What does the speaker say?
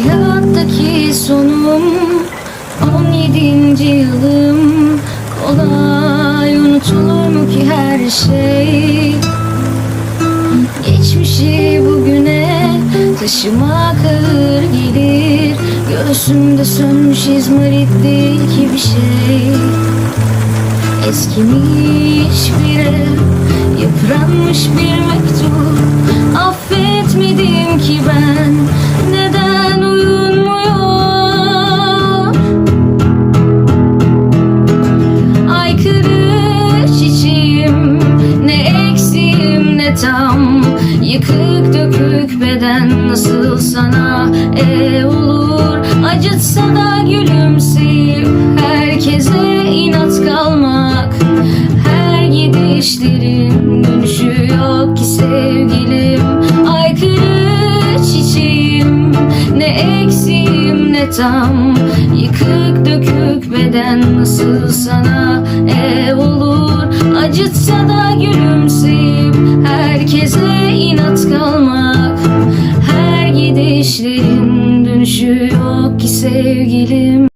Hayattaki sonum 17. yılım. Kolay unutulur mu ki her şey? Geçmişi bugüne taşımak ağır gelir. Göğsümde sönmüş izmarit değil ki bir şey. Eskimiş bir ev, yıpranmış bir eksiğim ne tam Yıkık dökük beden nasıl sana ev olur? Acıtsa da gülümseyip herkese inat kalmak. Her gidişlerin dönüşü yok ki sevgilim. Aykırı çiçeğim ne eksiğim ne tam. Yıkık dökük beden nasıl sana ev olur? Acıtsa da gülümseyip herkese inat kalmak. Her gidişlerin dönüşü yok ki sevgilim